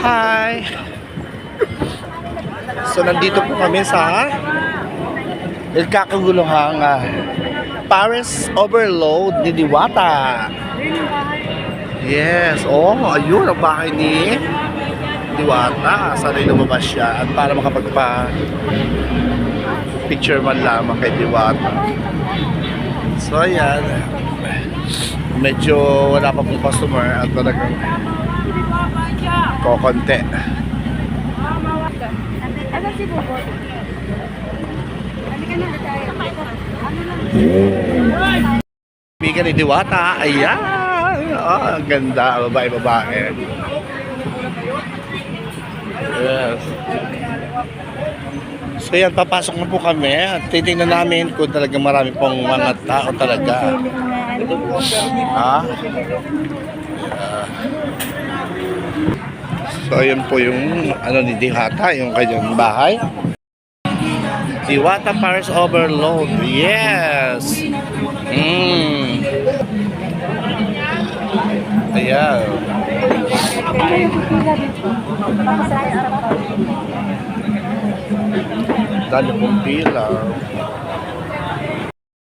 Hi! So, nandito po kami sa El Kakaguluhang uh, Paris Overload ni Diwata. Yes, oh, ayun ang bahay ni Diwata. Sana lumabas siya at para makapagpa picture man lamang kay Diwata. So, ayan. Medyo wala pa pong customer at talagang kokonti. Ano si Bubot? Halika na tayo. Ano lang? Bigan ni Diwata. Ayan. Ah, ang ganda. Babae, babae. Yes. So yan, papasok na po kami. At titingnan namin kung talagang marami pong mga tao talaga. Ha? Yeah. So yun po yung ano ni Diwata, yung kanyang bahay. Diwata Paris Overload. Yes! Mm. Ayan. Dali pong pila.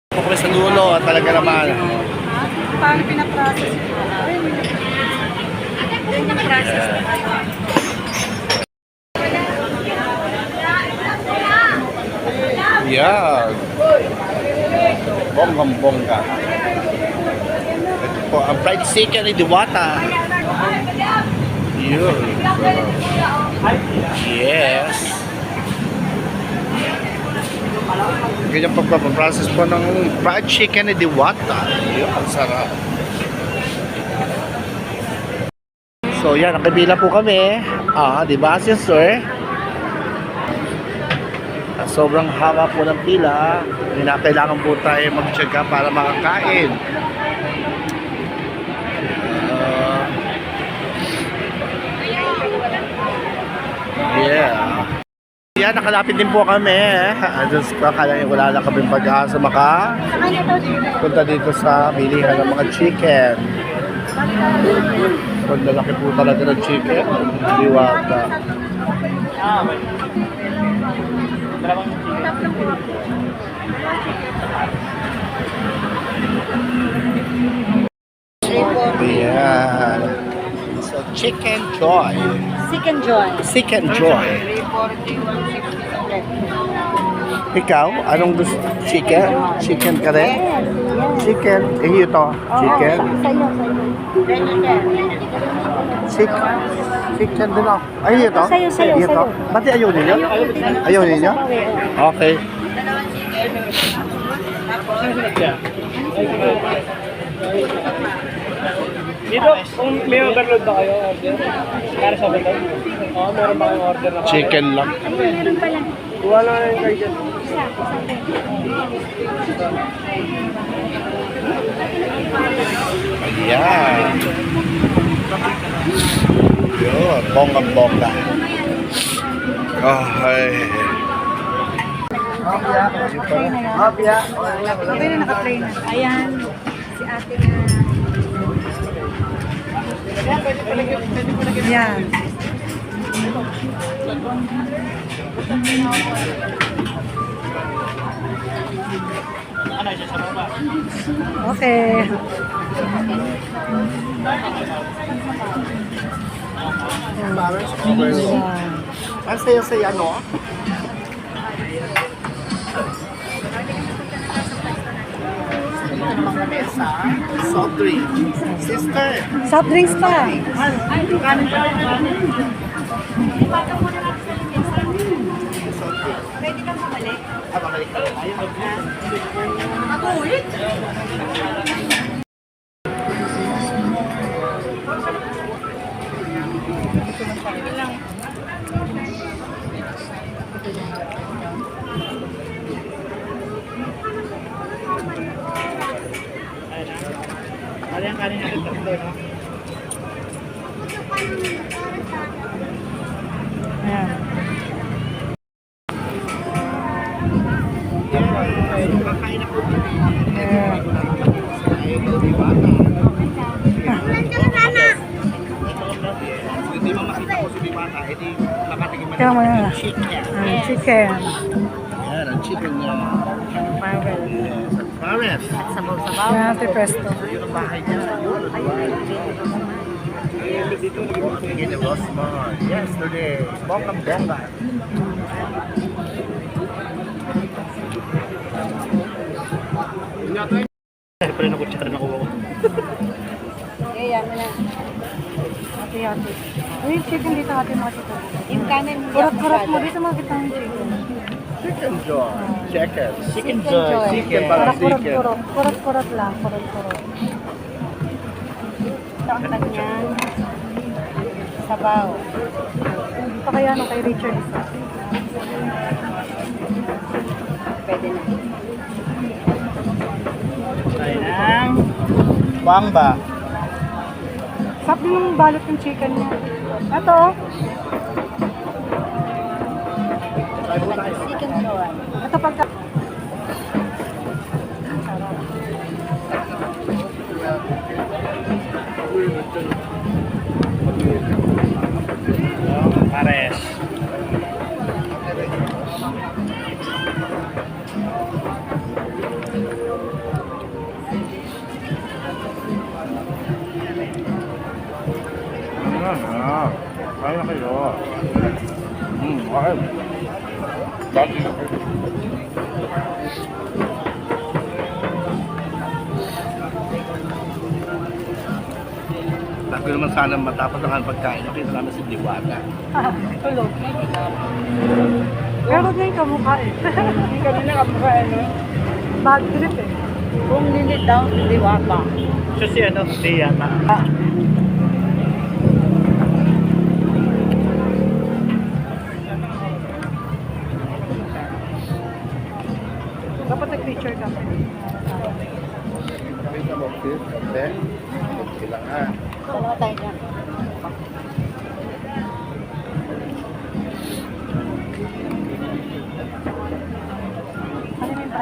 Po kami sa dulo at talaga naman. Paano pinaprocess? Yan yung process. Yan. Bonggang bongga. Ito po, ang fried chicken ni Diwata. Yun. Yes. Ganyan pagpapaprocess po ng fried chicken ni Diwata. Yun, ang sarap. So yan, nakabila po kami. Ah, di ba, sir? Sobrang haba po ng pila. Kinakailangan po tayo magtsaga para makakain. Ah, yeah. Yan, nakalapit din po kami. Ah, Diyos ko, akala niyo wala na kami pag-asa maka punta dito sa bilihan ng mga chicken. Ang lalaki po talaga ng chicken. Diwata. Ayan. So, chicken joy. Chicken joy. Chicken joy. Ikaw, anong gusto? Chicken? Chicken ka rin? Chicken. Eh, ito. Chicken. Sa'yo, sa'yo. Chicken. Chicken din ako. Ay, ito? Sa'yo, sa'yo, Ito? sa'yo. Ba't ayaw ninyo? Ayaw ninyo? Okay. Dito, kung may overload ba kayo, order? Para sa overload? Oo, meron ba kayong order na ba? Chicken lang. Meron pala. Wala na yung kayo dyan. Isa, isa. Ayan. Yun, bonggang bongga. Ay. Okay na naka-play na. Ayan. Si ate na. Yan. Okay. Ang saya-saya, no? Ito naman kami sa soft drink. Sister, Soft drinks pa. ah, babalik ka tayo. Ano chicken. Ang chicken. Yan, ang chicken niya. Marvel. Yes, at Paris. Sabaw-sabaw. Yan, ate presto. Yun ang bahay niya. Yun, Chicken ni Rosmond. Yesterday. Bonggang bongga. Siyempre na kutsara na kuha ko. Kaya mo na. Ate, ate. Uy, chicken dito ate mga chicken. Yung kanin. Kurot-kurot mo dito mga kitang chicken. Chicken joy. Chicken. Chicken joy. Chicken Para chicken. kurot-kurot. Kurot-kurot lang. Kurot-kurot. Ito ang kanyang sabaw. Ito kaya no kay Richard isa. Pwede na. Tayo ng... Bangba. Sarap din yung balot ng chicken niya. Ito. Ah, kaya na kayo. Hmm, okay. Dati na kayo. Sabi ko naman sana matapos ang ang pagkain. Nakita namin si Diwata. Tulog. Pero na yung kamukha eh. Hindi kami nakamukha, ano? Bad trip eh. Kung nilid daw, hindi wata. Siya si ano, si Yata. Ah.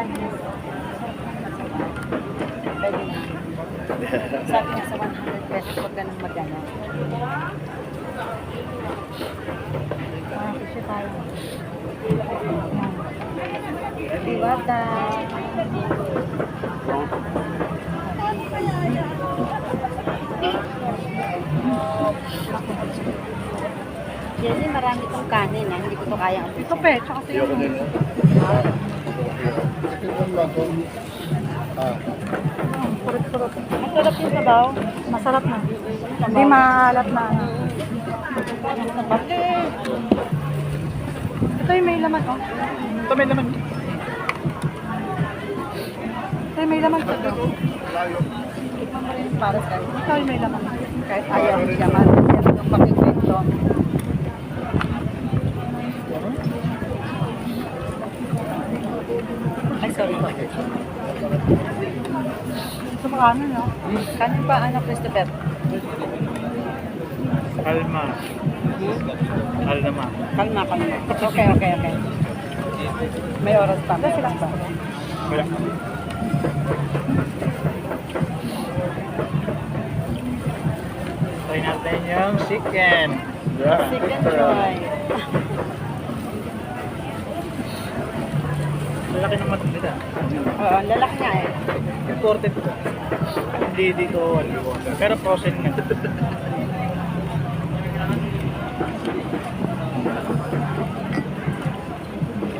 Pwede na. Sabi niya sa 100 pesos, huwag ganun magana. Ah, kasi tayo. Diwata. Kasi marami tong kanin hindi ko to kaya. Ito pe, tsaka sa Ah, Kurot-kurot. Masarap yung sabaw. Masarap na. Hindi maalat na. ano. Ito yung may laman, oh. Ito may naman. Ito yung may laman. Ito. Para sa Ito yung may laman. kahit ayaw yaman. Yan yung pakikwento. Makano, no? Kanin pa, ano, Christopher? Kalma. Kalma. Kalma, kalma. Okay, okay, okay. May oras pa. May oras pa. Wala. Try natin yung chicken. Yeah. Chicken joy. Malaki ng mata nila. Oo, lalaki nga eh. Imported ko. Hindi dito ano, Pero frozen nga.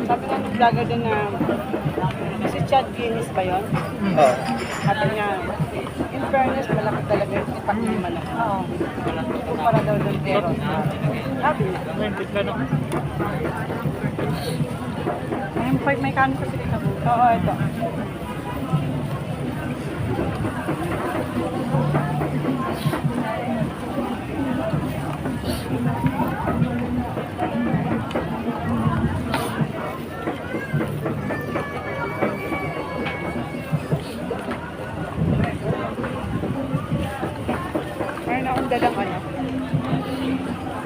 Sabi nga ng vlogger din na si Chad Guinness ba yun? Ah. Sabi niya, in fairness, malaki talaga yung ipak ng malaki. Oo. Kumpara daw doon pero. Sabi niya. May. May, kanin kasi dito. Oo, ito. Dalang ano.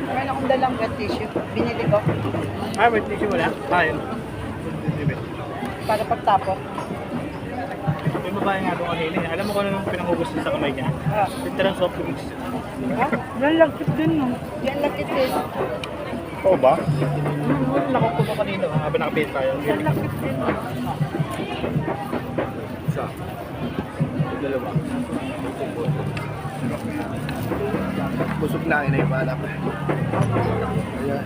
Mayroon akong dalang wet tissue. Binili ko Ah, wait, tissue wala? Ah, yun. para pagtapos. Yung babae nga doon kanina, eh. alam mo kung ano yung pinangugas niya sa kamay niya? Ah. Literal soft drinks. Ha? Yan lagkit din no. Yan lagkit din. Oo ba? Nakukuha ko kanina habang nakapit tayo. Yan lagkit din. Isa. Dalawa. Busog na ina yung anak. Ayan.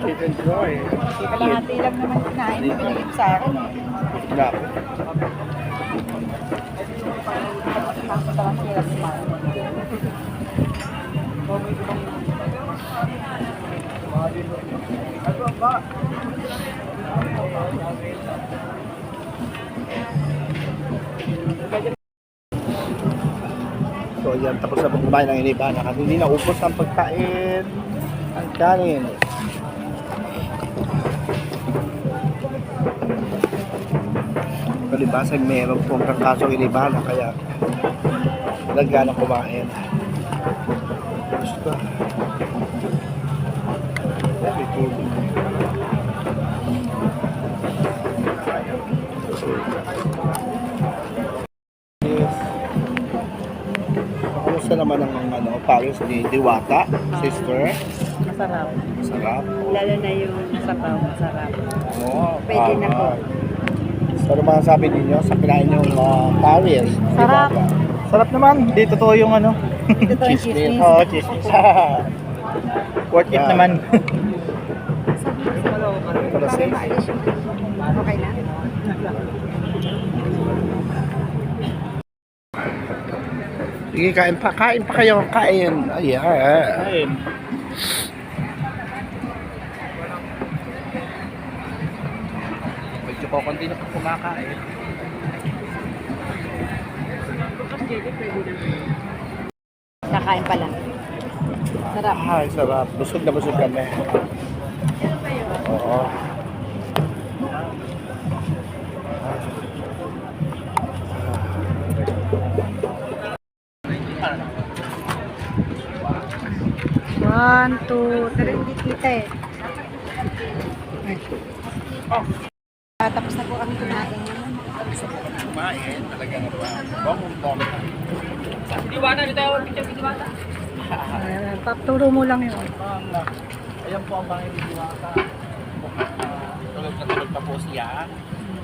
Chicken joy. Kalahati lang naman kinain binigit sa akin eh. Tapos parang sila kumain. So yan, tapos na pong kumain ng inibana kasi hindi naubos ang pagkain. Ang kanin. Palibasag meron pong kakasong inibana kaya lagyan ng kumain. Gusto. Very good. Yes. Kamusta naman ang ano, Paris ni Diwata, sister? Masarap. Sarap. Lalo na yung sabaw, masarap. Oo, Pwede na po. So, ano masasabi ninyo sa kinain yung uh, Paris? Sarap. Diwata? Sarap naman. Di totoo yung ano. Ito yung Chismis. Oo, chismis. Worth it Yeah. naman. Para safe. Okay na? Sige, kain pa. Kain pa kayo. Kain. Ayan. Ayun. Medyo ko konti na po kumakain. Kakain pa lang. Sarap. Ay, sarap. Busog na busog kami. Oo. One, two, three. Naringgit kita eh. Ah, tapos na po kami kumain naman. Kumain. Talaga na ba? Bongong bong. Ayan, Paturo mo lang yun. Ayan po ang. Ah, Tulog na tulog pa po siya.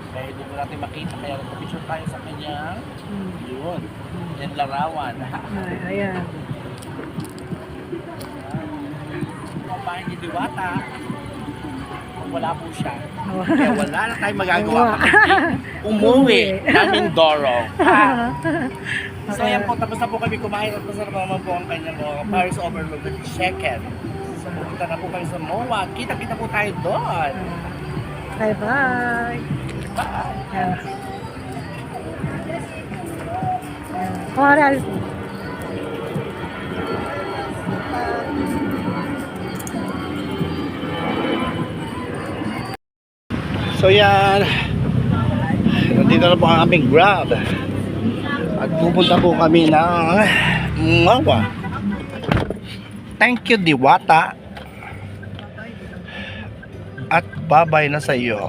Kaya hindi mo natin makita. Kaya nagpa-picture tayo sa kanya. Yun. Yan larawan. Ay, ayan. Ang wala po siya. Kaya wala na tayong magagawa. Umuwi ng Mindoro. So ayan po, tapos na po kami kumain at masarap naman po ang kanyang mga Paris Overlook with chicken. So pupunta na po kami sa MOA. Kita-kita po tayo doon. Bye-bye. Bye! Kumari, alis. So yan, nandito na po ang aming grab. At pupunta po kami ng Ngawa. Thank you, Diwata. At babay na sa iyo.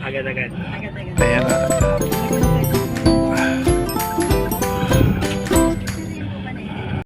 Agad-agad. Ayan